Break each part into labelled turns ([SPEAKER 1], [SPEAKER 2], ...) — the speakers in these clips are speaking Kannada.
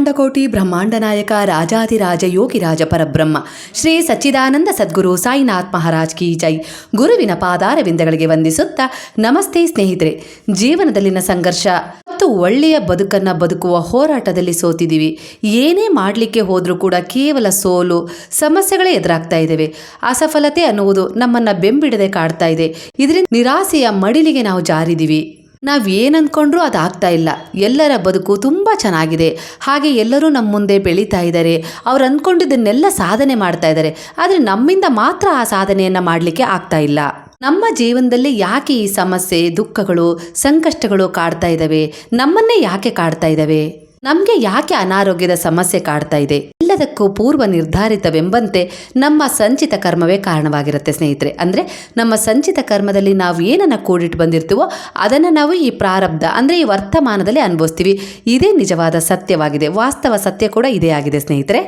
[SPEAKER 1] ಅಖಿಲಾಂಡಕೋಟಿ ಬ್ರಹ್ಮಾಂಡ ನಾಯಕ ರಾಜಾಧಿರಾಜ ಯೋಗಿರಾಜ ಪರಬ್ರಹ್ಮ, ಶ್ರೀ ಸಚ್ಚಿದಾನಂದ ಸದ್ಗುರು ಸಾಯಿನಾಥ್ ಮಹಾರಾಜ್ ಕಿ ಜೈ. ಗುರುವಿನ ಪಾದಾರವಿಂದಗಳಿಗೆ ವಂದಿಸುತ್ತಾ ನಮಸ್ತೆ ಸ್ನೇಹಿತರೆ, ಜೀವನದಲ್ಲಿನ ಸಂಘರ್ಷ ಮತ್ತು ಒಳ್ಳೆಯ ಬದುಕನ್ನು ಬದುಕುವ ಹೋರಾಟದಲ್ಲಿ ಸೋತಿದ್ದೀವಿ. ಏನೇ ಮಾಡಲಿಕ್ಕೆ ಹೋದರೂ ಕೂಡ ಕೇವಲ ಸೋಲು, ಸಮಸ್ಯೆಗಳೇ ಎದುರಾಗ್ತಾ ಇದ್ದೇವೆ. ಅಸಫಲತೆ ಅನ್ನುವುದು ನಮ್ಮನ್ನು ಬೆಂಬಿಡದೆ ಕಾಡ್ತಾ ಇದೆ. ಇದರಿಂದ ನಿರಾಸೆಯ ಮಡಿಲಿಗೆ ನಾವು ಜಾರಿದ್ದೀವಿ. ನಾವು ಏನು ಅಂದ್ಕೊಂಡ್ರೂ ಅದು ಆಗ್ತಾ ಇಲ್ಲ. ಎಲ್ಲರ ಬದುಕು ತುಂಬ ಚೆನ್ನಾಗಿದೆ. ಹಾಗೆ ಎಲ್ಲರೂ ನಮ್ಮ ಮುಂದೆ ಬೆಳೀತಾ ಇದ್ದಾರೆ. ಅವ್ರು ಅಂದ್ಕೊಂಡಿದ್ದನ್ನೆಲ್ಲ ಸಾಧನೆ ಮಾಡ್ತಾ ಇದ್ದಾರೆ. ಆದರೆ ನಮ್ಮಿಂದ ಮಾತ್ರ ಆ ಸಾಧನೆಯನ್ನು ಮಾಡಲಿಕ್ಕೆ ಆಗ್ತಾ ಇಲ್ಲ. ನಮ್ಮ ಜೀವನದಲ್ಲಿ ಯಾಕೆ ಈ ಸಮಸ್ಯೆ, ದುಃಖಗಳು, ಸಂಕಷ್ಟಗಳು ಕಾಡ್ತಾ ಇದ್ದಾವೆ ನಮ್ಮನ್ನೇ ಯಾಕೆ ಕಾಡ್ತಾ ಇದ್ದಾವೆ ನಮಗೆ ಯಾಕೆ ಅನಾರೋಗ್ಯದ ಸಮಸ್ಯೆ ಕಾಡ್ತಾ ಇದೆ? ಎಲ್ಲದಕ್ಕೂ ಪೂರ್ವ ನಿರ್ಧಾರಿತವೆಂಬಂತೆ ನಮ್ಮ ಸಂಚಿತ ಕರ್ಮವೇ ಕಾರಣವಾಗಿರುತ್ತೆ ಸ್ನೇಹಿತರೆ. ಅಂದರೆ ನಮ್ಮ ಸಂಚಿತ ಕರ್ಮದಲ್ಲಿ ನಾವು ಏನನ್ನು ಕೂಡಿಟ್ಟು ಬಂದಿರ್ತೀವೋ ಅದನ್ನು ನಾವು ಈ ಪ್ರಾರಬ್ಧ, ಅಂದರೆ ಈ ವರ್ತಮಾನದಲ್ಲಿ ಅನುಭವಿಸ್ತೀವಿ. ಇದೇ ನಿಜವಾದ ಸತ್ಯವಾಗಿದೆ. ವಾಸ್ತವ ಸತ್ಯ ಕೂಡ ಇದೇ ಆಗಿದೆ ಸ್ನೇಹಿತರೆ.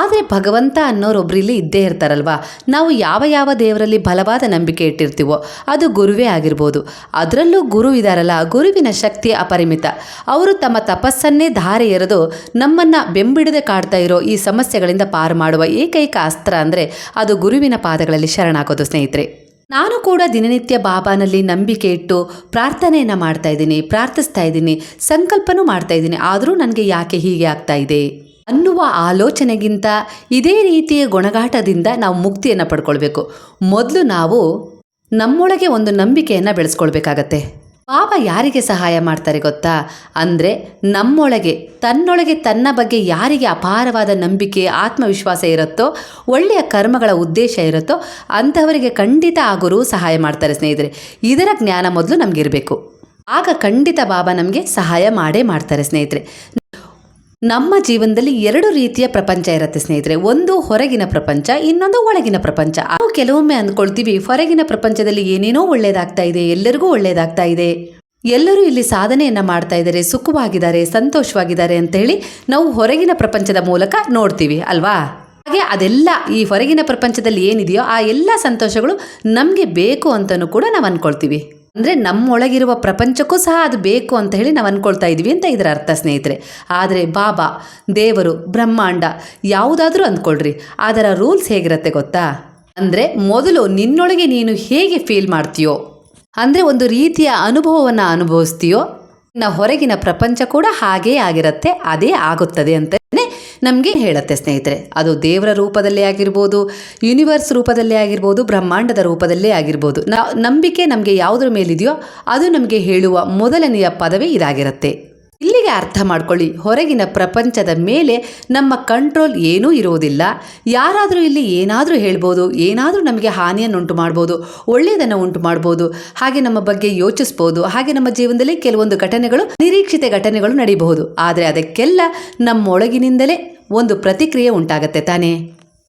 [SPEAKER 1] ಆದರೆ ಭಗವಂತ ಅನ್ನೋರು ಇಲ್ಲಿ ಇದ್ದೇ ಇರ್ತಾರಲ್ವಾ? ನಾವು ಯಾವ ಯಾವ ದೇವರಲ್ಲಿ ಬಲವಾದ ನಂಬಿಕೆ ಇಟ್ಟಿರ್ತೀವೋ ಅದು ಗುರುವೇ ಆಗಿರ್ಬೋದು. ಅದರಲ್ಲೂ ಗುರು ಇದಾರಲ್ಲ, ಗುರುವಿನ ಶಕ್ತಿ ಅಪರಿಮಿತ. ಅವರು ತಮ್ಮ ತಪಸ್ಸನ್ನೇ ಧಾರೆ ಎರೆದು ನಮ್ಮನ್ನು ಬೆಂಬಿಡದೆ ಕಾಡ್ತಾ ಇರೋ ಈ ಸಮಸ್ಯೆಗಳಿಂದ ಪಾರು ಮಾಡುವ ಏಕೈಕ ಅಸ್ತ್ರ ಅಂದರೆ ಅದು ಗುರುವಿನ ಪಾದಗಳಲ್ಲಿ ಶರಣಾಗೋದು, ಸ್ನೇಹಿತರೆ. ನಾನು ಕೂಡ ದಿನನಿತ್ಯ ಬಾಬಾನಲ್ಲಿ ನಂಬಿಕೆ ಇಟ್ಟು ಪ್ರಾರ್ಥನೆಯನ್ನು ಮಾಡ್ತಾ ಇದ್ದೀನಿ, ಪ್ರಾರ್ಥಿಸ್ತಾ ಇದ್ದೀನಿ, ಸಂಕಲ್ಪನೂ ಮಾಡ್ತಾ ಇದ್ದೀನಿ. ಆದರೂ ನನಗೆ ಯಾಕೆ ಹೀಗೆ ಆಗ್ತಾ ಇದೆ? ಅನ್ನುವ ಆಲೋಚನೆಗಿಂತ ಇದೇ ರೀತಿಯ ಗುಣಗಾಟದಿಂದ ನಾವು ಮುಕ್ತಿಯನ್ನು ಪಡ್ಕೊಳ್ಬೇಕು. ಮೊದಲು ನಾವು ನಮ್ಮೊಳಗೆ ಒಂದು ನಂಬಿಕೆಯನ್ನು ಬೆಳೆಸ್ಕೊಳ್ಬೇಕಾಗತ್ತೆ. ಪಾಪ ಯಾರಿಗೆ ಸಹಾಯ ಮಾಡ್ತಾರೆ ಗೊತ್ತಾ? ಅಂದರೆ ನಮ್ಮೊಳಗೆ, ತನ್ನೊಳಗೆ ತನ್ನ ಬಗ್ಗೆ ಯಾರಿಗೆ ಅಪಾರವಾದ ನಂಬಿಕೆ, ಆತ್ಮವಿಶ್ವಾಸ ಇರುತ್ತೋ, ಒಳ್ಳೆಯ ಕರ್ಮಗಳ ಉದ್ದೇಶ ಇರುತ್ತೋ ಅಂಥವರಿಗೆ ಖಂಡಿತ ಆ ಗುರು ಸಹಾಯ ಮಾಡ್ತಾರೆ ಸ್ನೇಹಿತರೆ. ಇದರ ಜ್ಞಾನ ಮೊದಲು ನಮಗಿರಬೇಕು. ಆಗ ಖಂಡಿತ ಬಾಬಾ ನಮಗೆ ಸಹಾಯ ಮಾಡೇ ಮಾಡ್ತಾರೆ ಸ್ನೇಹಿತರೆ. ನಮ್ಮ ಜೀವನದಲ್ಲಿ ಎರಡು ರೀತಿಯ ಪ್ರಪಂಚ ಇರುತ್ತೆ ಸ್ನೇಹಿತರೆ. ಒಂದು ಹೊರಗಿನ ಪ್ರಪಂಚ, ಇನ್ನೊಂದು ಒಳಗಿನ ಪ್ರಪಂಚ. ನಾವು ಕೆಲವೊಮ್ಮೆ ಅಂದ್ಕೊಳ್ತೀವಿ ಹೊರಗಿನ ಪ್ರಪಂಚದಲ್ಲಿ ಏನೇನೋ ಒಳ್ಳೇದಾಗ್ತಾ ಇದೆ, ಎಲ್ಲರಿಗೂ ಒಳ್ಳೇದಾಗ್ತಾ ಇದೆ. ಎಲ್ಲರೂ ಇಲ್ಲಿ ಸಾಧನೆಯನ್ನ ಮಾಡ್ತಾ ಇದ್ದಾರೆ, ಸುಖವಾಗಿದ್ದಾರೆ, ಸಂತೋಷವಾಗಿದ್ದಾರೆ ಅಂತ ಹೇಳಿ ನಾವು ಹೊರಗಿನ ಪ್ರಪಂಚದ ಮೂಲಕ ನೋಡ್ತೀವಿ, ಅಲ್ವಾ? ಹಾಗೆ ಅದೆಲ್ಲ ಈ ಹೊರಗಿನ ಪ್ರಪಂಚದಲ್ಲಿ ಏನಿದೆಯೋ ಆ ಎಲ್ಲ ಸಂತೋಷಗಳು ನಮಗೆ ಬೇಕು ಅಂತಲೂ ಕೂಡ ನಾವು ಅಂದ್ಕೊಳ್ತೀವಿ ಅಂದರೆ ನಮ್ಮೊಳಗಿರುವ ಪ್ರಪಂಚಕ್ಕೂ ಸಹ ಅದು ಬೇಕು ಅಂತ ಹೇಳಿ ನಾವು ಅಂದ್ಕೊಳ್ತಾ ಇದ್ವಿ ಅಂತ ಇದರ ಅರ್ಥ, ಸ್ನೇಹಿತರೆ. ಆದರೆ ಬಾಬಾ, ದೇವರು, ಬ್ರಹ್ಮಾಂಡ ಯಾವುದಾದ್ರೂ ಅಂದ್ಕೊಳ್ರಿ ಅದರ ರೂಲ್ಸ್ ಹೇಗಿರುತ್ತೆ ಗೊತ್ತಾ? ಅಂದರೆ ಮೊದಲು ನಿನ್ನೊಳಗೆ ನೀನು ಹೇಗೆ ಫೀಲ್ ಮಾಡ್ತೀಯೋ, ಅಂದರೆ ಒಂದು ರೀತಿಯ ಅನುಭವವನ್ನು ಅನುಭವಿಸ್ತೀಯೋ ಹೊರಗಿನ ಪ್ರಪಂಚ ಕೂಡ ಹಾಗೇ ಆಗಿರುತ್ತೆ, ಅದೇ ಆಗುತ್ತದೆ ಅಂತಲೇ ನಮಗೆ ಹೇಳುತ್ತೆ ಸ್ನೇಹಿತರೆ, ಅದು ದೇವರ ರೂಪದಲ್ಲೇ ಆಗಿರ್ಬೋದು ಯೂನಿವರ್ಸ್ ರೂಪದಲ್ಲೇ ಆಗಿರ್ಬೋದು, ಬ್ರಹ್ಮಾಂಡದ ರೂಪದಲ್ಲೇ ಆಗಿರ್ಬೋದು. ನಂಬಿಕೆ ನಮಗೆ ಯಾವುದ್ರ ಮೇಲಿದೆಯೋ ಅದು ನಮಗೆ ಹೇಳುವ ಮೊದಲನೆಯ ಪದವೇ ಇದಾಗಿರುತ್ತೆ. ಇಲ್ಲಿಗೆ ಅರ್ಥ ಮಾಡ್ಕೊಳ್ಳಿ. ಹೊರಗಿನ ಪ್ರಪಂಚದ ಮೇಲೆ ನಮ್ಮ ಕಂಟ್ರೋಲ್ ಏನೂ ಇರುವುದಿಲ್ಲ. ಯಾರಾದರೂ ಇಲ್ಲಿ ಏನಾದರೂ ಹೇಳ್ಬೋದು, ಏನಾದರೂ ನಮಗೆ ಹಾನಿಯನ್ನುಂಟು ಮಾಡ್ಬೋದು ಒಳ್ಳೆಯದನ್ನು ಉಂಟು ಮಾಡ್ಬೋದು ಹಾಗೆ ನಮ್ಮ ಬಗ್ಗೆ ಯೋಚಿಸ್ಬೋದು, ಹಾಗೆ ನಮ್ಮ ಜೀವನದಲ್ಲಿ ಕೆಲವೊಂದು ಘಟನೆಗಳು, ನಿರೀಕ್ಷಿತ ಘಟನೆಗಳು ನಡೀಬಹುದು. ಆದರೆ ಅದಕ್ಕೆಲ್ಲ ನಮ್ಮೊಳಗಿನಿಂದಲೇ ಒಂದು ಪ್ರತಿಕ್ರಿಯೆ ಉಂಟಾಗತ್ತೆ ತಾನೇ.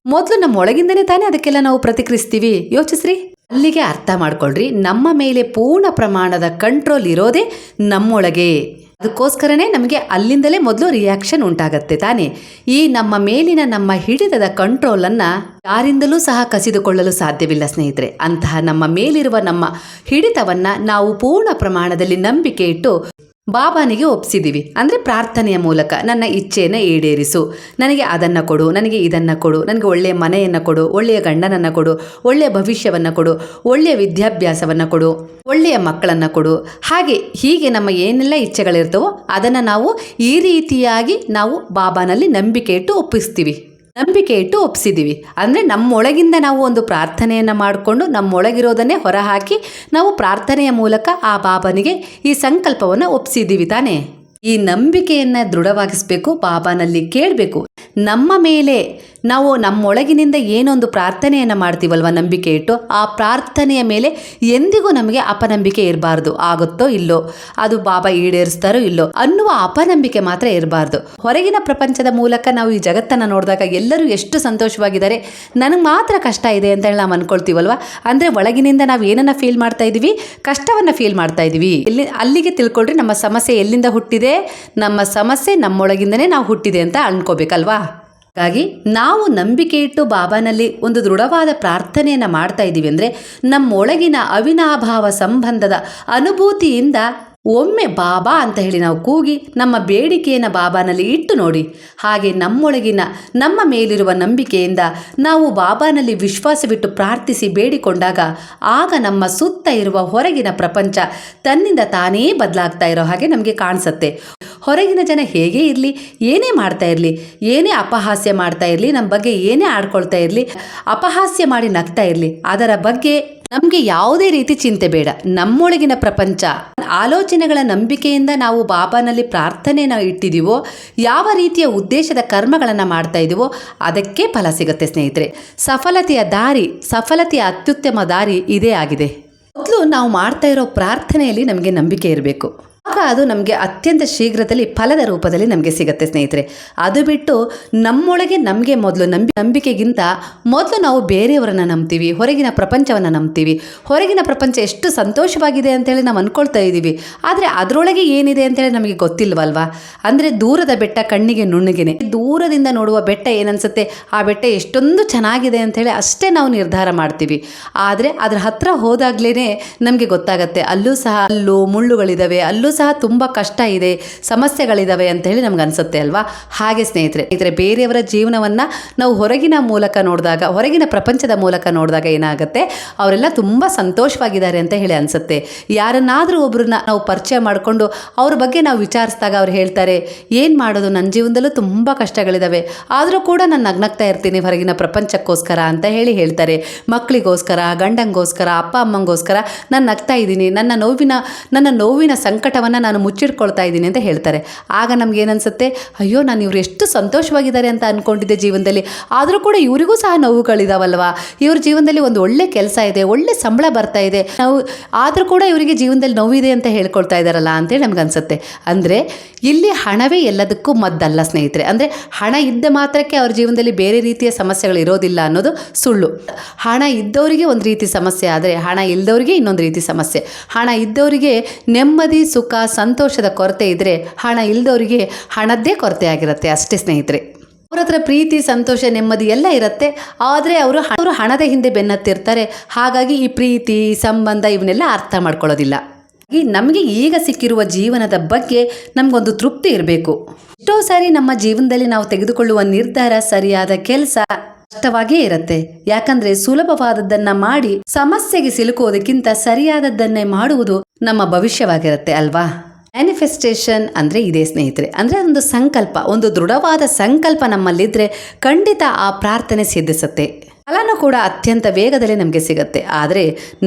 [SPEAKER 1] ಮೊದಲು ನಮ್ಮ ಒಳಗಿಂದನೇ ತಾನೇ ಅದಕ್ಕೆಲ್ಲ ನಾವು ಪ್ರತಿಕ್ರಿಯಿಸ್ತೀವಿ. ಯೋಚಿಸ್ರಿ. ಅಲ್ಲಿಗೆ ಅರ್ಥ ಮಾಡ್ಕೊಳ್ರಿ. ನಮ್ಮ ಮೇಲೆ ಪೂರ್ಣ ಪ್ರಮಾಣದ ಕಂಟ್ರೋಲ್ ಇರೋದೇ ನಮ್ಮೊಳಗೆ. ಅದಕ್ಕೋಸ್ಕರನೇ ನಮಗೆ ಅಲ್ಲಿಂದಲೇ ಮೊದಲು ರಿಯಾಕ್ಷನ್ ಉಂಟಾಗತ್ತೆ ತಾನೇ. ಈ ನಮ್ಮ ಮೇಲಿನ ನಮ್ಮ ಹಿಡಿತದ ಕಂಟ್ರೋಲನ್ನು ಯಾರಿಂದಲೂ ಸಹ ಕಸಿದುಕೊಳ್ಳಲು ಸಾಧ್ಯವಿಲ್ಲ ಸ್ನೇಹಿತರೆ. ಅಂತಹ ನಮ್ಮ ಮೇಲಿರುವ ನಮ್ಮ ಹಿಡಿತವನ್ನು ನಾವು ಪೂರ್ಣ ಪ್ರಮಾಣದಲ್ಲಿ ನಂಬಿಕೆ ಇಟ್ಟು ಬಾಬಾನಿಗೆ ಒಪ್ಸಿದ್ದೀವಿ ಅಂದರೆ ಪ್ರಾರ್ಥನೆಯ ಮೂಲಕ ನನ್ನ ಇಚ್ಛೆಯನ್ನು ಈಡೇರಿಸು. ನನಗೆ ಅದನ್ನು ಕೊಡು, ನನಗೆ ಇದನ್ನು ಕೊಡು, ನನಗೆ ಒಳ್ಳೆಯ ಮನೆಯನ್ನು ಕೊಡು, ಒಳ್ಳೆಯ ಗಂಡನನ್ನು ಕೊಡು, ಒಳ್ಳೆಯ ಭವಿಷ್ಯವನ್ನು ಕೊಡು, ಒಳ್ಳೆಯ ವಿದ್ಯಾಭ್ಯಾಸವನ್ನು ಕೊಡು, ಒಳ್ಳೆಯ ಮಕ್ಕಳನ್ನು ಕೊಡು. ಹಾಗೆ ಹೀಗೆ ನಮ್ಮ ಏನೆಲ್ಲ ಇಚ್ಛೆಗಳಿರ್ತವೋ ಅದನ್ನು ನಾವು ಈ ರೀತಿಯಾಗಿ ನಾವು ಬಾಬಾನಲ್ಲಿ ನಂಬಿಕೆ ಇಟ್ಟು ಒಪ್ಪಿಸ್ತೀವಿ. ನಂಬಿಕೆ ಇಟ್ಟು ಒಪ್ಸಿದ್ದೀವಿ ಅಂದರೆ ನಮ್ಮೊಳಗಿಂದ ನಾವು ಒಂದು ಪ್ರಾರ್ಥನೆಯನ್ನು ಮಾಡಿಕೊಂಡು ನಮ್ಮೊಳಗಿರೋದನ್ನೇ ಹೊರಹಾಕಿ ನಾವು ಪ್ರಾರ್ಥನೆಯ ಮೂಲಕ ಆ ಬಾಬನಿಗೆ ಈ ಸಂಕಲ್ಪವನ್ನು ಒಪ್ಸಿದ್ದೀವಿ ತಾನೇ. ಈ ನಂಬಿಕೆಯನ್ನು ದೃಢವಾಗಿಸಬೇಕು, ಬಾಬಾನಲ್ಲಿ ಕೇಳಬೇಕು. ನಮ್ಮ ಮೇಲೆ ನಾವು ನಮ್ಮೊಳಗಿನಿಂದ ಏನೊಂದು ಪ್ರಾರ್ಥನೆಯನ್ನು ಮಾಡ್ತೀವಲ್ವ ನಂಬಿಕೆ ಇಟ್ಟು, ಆ ಪ್ರಾರ್ಥನೆಯ ಮೇಲೆ ಎಂದಿಗೂ ನಮಗೆ ಅಪನಂಬಿಕೆ ಇರಬಾರ್ದು, ಆಗುತ್ತೋ ಇಲ್ಲೋ, ಅದು ಬಾಬಾ ಈಡೇರಿಸ್ತಾರೋ ಇಲ್ಲೋ ಅನ್ನುವ ಅಪನಂಬಿಕೆ ಮಾತ್ರ ಇರಬಾರ್ದು. ಹೊರಗಿನ ಪ್ರಪಂಚದ ಮೂಲಕ ನಾವು ಈ ಜಗತ್ತನ್ನು ನೋಡಿದಾಗ ಎಲ್ಲರೂ ಎಷ್ಟು ಸಂತೋಷವಾಗಿದ್ದಾರೆ, ನನಗೆ ಮಾತ್ರ ಕಷ್ಟ ಇದೆ ಅಂತ ಹೇಳಿ ನಾವು ಅನ್ಕೊಳ್ತೀವಲ್ವ? ಅಂದರೆ ಒಳಗಿನಿಂದ ನಾವು ಏನನ್ನ ಫೀಲ್ ಮಾಡ್ತಾ ಇದ್ದೀವಿ ಕಷ್ಟವನ್ನು ಫೀಲ್ ಮಾಡ್ತಾ ಇದ್ದೀವಿ ಇಲ್ಲಿ ಅಲ್ಲಿಗೆ ತಿಳ್ಕೊಳ್ರಿ, ನಮ್ಮ ಸಮಸ್ಯೆ ಎಲ್ಲಿಂದ ಹುಟ್ಟಿದೆ? ನಮ್ಮ ಸಮಸ್ಯೆ ನಮ್ಮೊಳಗಿಂದನೇ ನಾವು ಹುಟ್ಟಿದೆ ಅಂತ ಅನ್ಕೋಬೇಕಲ್ವಾ? ಹಾಗಾಗಿ ನಾವು ನಂಬಿಕೆ ಇಟ್ಟು ಬಾಬಾನಲ್ಲಿ ಒಂದು ದೃಢವಾದ ಪ್ರಾರ್ಥನೆಯನ್ನು ಮಾಡ್ತಾ ಇದ್ದೀವಿ ಅಂದರೆ ನಮ್ಮೊಳಗಿನ ಅವಿನಾಭಾವ ಸಂಬಂಧದ ಅನುಭೂತಿಯಿಂದ ಒಮ್ಮೆ ಬಾಬಾ ಅಂತ ಹೇಳಿ ನಾವು ಕೂಗಿ ನಮ್ಮ ಬೇಡಿಕೆಯನ್ನು ಬಾಬಾನಲ್ಲಿ ಇಟ್ಟು ನೋಡಿ, ಹಾಗೆ ನಮ್ಮೊಳಗಿನ, ನಮ್ಮ ಮೇಲಿರುವ ನಂಬಿಕೆಯಿಂದ ನಾವು ಬಾಬಾನಲ್ಲಿ ವಿಶ್ವಾಸವಿಟ್ಟು ಪ್ರಾರ್ಥಿಸಿ ಬೇಡಿಕೊಂಡಾಗ ಆಗ ನಮ್ಮ ಸುತ್ತ ಇರುವ ಹೊರಗಿನ ಪ್ರಪಂಚ ತನ್ನಿಂದ ತಾನೇ ಬದಲಾಗ್ತಾ ಇರೋ ಹಾಗೆ ನಮಗೆ ಕಾಣಿಸುತ್ತೆ. ಹೊರಗಿನ ಜನ ಹೇಗೆ ಇರಲಿ, ಏನೇ ಮಾಡ್ತಾ ಇರಲಿ, ಏನೇ ಅಪಹಾಸ್ಯ ಮಾಡ್ತಾ ಇರಲಿ ನಮ್ಮ ಬಗ್ಗೆ ಏನೇ ಆಡ್ಕೊಳ್ತಾ ಇರಲಿ, ಅಪಹಾಸ್ಯ ಮಾಡಿ ನಗ್ತಾ ಇರಲಿ, ಅದರ ಬಗ್ಗೆ ನಮಗೆ ಯಾವುದೇ ರೀತಿ ಚಿಂತೆ ಬೇಡ. ನಮ್ಮೊಳಗಿನ ಪ್ರಪಂಚ, ಆಲೋಚನೆಗಳ ನಂಬಿಕೆಯಿಂದ ನಾವು ಬಾಬಾನಲ್ಲಿ ಪ್ರಾರ್ಥನೆಯ ಇಟ್ಟಿದ್ದೀವೋ ಯಾವ ರೀತಿಯ ಉದ್ದೇಶದ ಕರ್ಮಗಳನ್ನು ಮಾಡ್ತಾ ಇದ್ದೀವೋ ಅದಕ್ಕೆ ಫಲ ಸಿಗುತ್ತೆ ಸ್ನೇಹಿತರೆ. ಸಫಲತೆಯ ದಾರಿ, ಸಫಲತೆಯ ಅತ್ಯುತ್ತಮ ದಾರಿ ಇದೇ ಆಗಿದೆ. ಮೊದಲು ನಾವು ಮಾಡ್ತಾ ಇರೋ ಪ್ರಾರ್ಥನೆಯಲ್ಲಿ ನಮಗೆ ನಂಬಿಕೆ ಇರಬೇಕು. ಆಗ ಅದು ನಮಗೆ ಅತ್ಯಂತ ಶೀಘ್ರದಲ್ಲಿ ಫಲದ ರೂಪದಲ್ಲಿ ನಮಗೆ ಸಿಗುತ್ತೆ ಸ್ನೇಹಿತರೆ. ಅದು ಬಿಟ್ಟು ನಮ್ಮೊಳಗೆ ನಮಗೆ ಮೊದಲು ನಂಬಿ ನಂಬಿಕೆಗಿಂತ ಮೊದಲು ನಾವು ಬೇರೆಯವರನ್ನ ನಂಬ್ತೀವಿ, ಹೊರಗಿನ ಪ್ರಪಂಚವನ್ನು ನಂಬ್ತೀವಿ. ಹೊರಗಿನ ಪ್ರಪಂಚ ಎಷ್ಟು ಸಂತೋಷವಾಗಿದೆ ಅಂತೇಳಿ ನಾವು ಅಂದ್ಕೊಳ್ತಾ ಇದ್ದೀವಿ. ಆದರೆ ಅದರೊಳಗೆ ಏನಿದೆ ಅಂತೇಳಿ ನಮಗೆ ಗೊತ್ತಿಲ್ವಲ್ವಾ? ಅಂದರೆ ದೂರದ ಬೆಟ್ಟ ಕಣ್ಣಿಗೆ ನುಣ್ಣಗೆನೆ. ದೂರದಿಂದ ನೋಡುವ ಬೆಟ್ಟ ಏನನ್ಸುತ್ತೆ? ಆ ಬೆಟ್ಟ ಎಷ್ಟೊಂದು ಚೆನ್ನಾಗಿದೆ ಅಂತೇಳಿ ಅಷ್ಟೇ ನಾವು ನಿರ್ಧಾರ ಮಾಡ್ತೀವಿ. ಆದರೆ ಅದರ ಹತ್ರ ಹೋದಾಗ್ಲೇ ನಮಗೆ ಗೊತ್ತಾಗತ್ತೆ. ಅಲ್ಲೂ ಸಹ ಅಲ್ಲೂ ಮುಳ್ಳುಗಳಿದ್ದಾವೆ ಅಲ್ಲೂ ಸಹ ತುಂಬ ಕಷ್ಟ ಇದೆ ಸಮಸ್ಯೆಗಳಿದ್ದಾವೆ ಅಂತ ಹೇಳಿ ನಮ್ಗೆ ಅನ್ಸುತ್ತೆ ಅಲ್ವಾ? ಹಾಗೆ ಸ್ನೇಹಿತರೆ ಇದ್ರೆ ಬೇರೆಯವರ ಜೀವನವನ್ನು ನಾವು ಹೊರಗಿನ ಮೂಲಕ ನೋಡಿದಾಗ, ಹೊರಗಿನ ಪ್ರಪಂಚದ ಮೂಲಕ ನೋಡಿದಾಗ ಏನಾಗುತ್ತೆ? ಅವರೆಲ್ಲ ತುಂಬ ಸಂತೋಷವಾಗಿದ್ದಾರೆ ಅಂತ ಹೇಳಿ ಅನಿಸುತ್ತೆ. ಯಾರನ್ನಾದರೂ ಒಬ್ಬರನ್ನ ನಾವು ಪರಿಚಯ ಮಾಡಿಕೊಂಡು ಅವ್ರ ಬಗ್ಗೆ ನಾವು ವಿಚಾರಿಸಿದಾಗ ಅವ್ರು ಹೇಳ್ತಾರೆ, ಏನು ಮಾಡೋದು? ನನ್ನ ಜೀವನದಲ್ಲೂ ತುಂಬ ಕಷ್ಟಗಳಿದ್ದಾವೆ ಆದರೂ ಕೂಡ ನಾನು ನಗ್ನಗ್ತಾ ಇರ್ತೀನಿ ಹೊರಗಿನ ಪ್ರಪಂಚಕ್ಕೋಸ್ಕರ ಅಂತ ಹೇಳಿ ಹೇಳ್ತಾರೆ. ಮಕ್ಕಳಿಗೋಸ್ಕರ ಗಂಡಂಗೋಸ್ಕರ, ಅಪ್ಪ ಅಮ್ಮಂಗೋಸ್ಕರ ನಾನು ನಗ್ತಾ ಇದ್ದೀನಿ. ನನ್ನ ನೋವಿನ ನನ್ನ ನೋವಿನ ಸಂಕಟವನ್ನು ನಾನು ಮುಚ್ಚಿಟ್ಕೊಳ್ತಾ ಇದ್ದೀನಿ ಅಂತ ಹೇಳ್ತಾರೆ. ಆಗ ನಮ್ಗೆ ಏನನ್ಸುತ್ತೆ? ಅಯ್ಯೋ, ನಾನು ಇವ್ರು ಎಷ್ಟು ಸಂತೋಷವಾಗಿದ್ದಾರೆ ಅಂತ ಅಂದ್ಕೊಂಡಿದ್ದೆ ಜೀವನದಲ್ಲಿ. ಆದರೂ ಕೂಡ ಇವರಿಗೂ ಸಹ ನೋವುಗಳಿದಾವಲ್ವಾ? ಇವ್ರ ಜೀವನದಲ್ಲಿ ಒಂದು ಒಳ್ಳೆ ಕೆಲಸ ಇದೆ, ಒಳ್ಳೆ ಸಂಬಳ ಬರ್ತಾ ಇದೆ. ನಾವು ಆದರೂ ಕೂಡ ಇವರಿಗೆ ಜೀವನದಲ್ಲಿ ನೋವಿದೆ ಅಂತ ಹೇಳ್ಕೊಳ್ತಾ ಇದ್ದಾರಲ್ಲ ಅಂತೇಳಿ ನಮ್ಗೆ ಅನಿಸುತ್ತೆ. ಅಂದರೆ, ಇಲ್ಲಿ ಹಣವೇ ಎಲ್ಲದಕ್ಕೂ ಮದ್ದಲ್ಲ ಸ್ನೇಹಿತರೆ. ಅಂದರೆ, ಹಣ ಇದ್ದ ಮಾತ್ರಕ್ಕೆ ಅವ್ರ ಜೀವನದಲ್ಲಿ ಬೇರೆ ರೀತಿಯ ಸಮಸ್ಯೆಗಳು ಇರೋದಿಲ್ಲ ಅನ್ನೋದು ಸುಳ್ಳು. ಹಣ ಇದ್ದವರಿಗೆ ಒಂದು ರೀತಿ ಸಮಸ್ಯೆ, ಆದರೆ ಹಣ ಇಲ್ಲದವರಿಗೆ ಇನ್ನೊಂದು ರೀತಿ ಸಮಸ್ಯೆ. ಹಣ ಇದ್ದವರಿಗೆ ನೆಮ್ಮದಿ, ಸುಖ ಸಂತೋಷದ ಕೊರತೆ ಇದ್ದರೆ ಹಣ ಇಲ್ಲದವರಿಗೆ ಹಣದ್ದೇ ಕೊರತೆ ಆಗಿರುತ್ತೆ ಅಷ್ಟೇ ಸ್ನೇಹಿತರೆ. ಅವ್ರ ಹತ್ರ ಪ್ರೀತಿ, ಸಂತೋಷ, ನೆಮ್ಮದಿ ಎಲ್ಲ ಇರುತ್ತೆ. ಆದರೆ ಅವರು ಅವರು ಹಣದ ಹಿಂದೆ ಬೆನ್ನತ್ತಿರ್ತಾರೆ. ಹಾಗಾಗಿ ಈ ಪ್ರೀತಿ, ಸಂಬಂಧ ಇವನ್ನೆಲ್ಲ ಅರ್ಥ ಮಾಡ್ಕೊಳ್ಳೋದಿಲ್ಲ. ಈ ನಮಗೆ ಈಗ ಸಿಕ್ಕಿರುವ ಜೀವನದ ಬಗ್ಗೆ ನಮಗೊಂದು ತೃಪ್ತಿ ಇರಬೇಕು. ಎಷ್ಟೋ ಸಾರಿ ನಮ್ಮ ಜೀವನದಲ್ಲಿ ನಾವು ತೆಗೆದುಕೊಳ್ಳುವ ನಿರ್ಧಾರ ಸರಿಯಾದ ಕೆಲಸ ಕಷ್ಟವಾಗಿಯೇ ಇರುತ್ತೆ. ಯಾಕಂದ್ರೆ ಸುಲಭವಾದದ್ದನ್ನ ಮಾಡಿ ಸಮಸ್ಯೆಗೆ ಸಿಲುಕುವುದಕ್ಕಿಂತ ಸರಿಯಾದದ್ದನ್ನೇ ಮಾಡುವುದು ನಮ್ಮ ಭವಿಷ್ಯವಾಗಿರುತ್ತೆ ಅಲ್ವಾ? ಮ್ಯಾನಿಫೆಸ್ಟೇಷನ್ ಅಂದರೆ ಇದೇ ಸ್ನೇಹಿತರೆ, ಅಂದರೆ ಒಂದು ಸಂಕಲ್ಪ, ಒಂದು ದೃಢವಾದ ಸಂಕಲ್ಪ ನಮ್ಮಲ್ಲಿದ್ದರೆ ಖಂಡಿತ ಆ ಪ್ರಾರ್ಥನೆ ಸಿದ್ಧಿಸುತ್ತೆ. ಫಲನೂ ಕೂಡ ಅತ್ಯಂತ ವೇಗದಲ್ಲಿ ನಮಗೆ ಸಿಗುತ್ತೆ. ಆದರೆ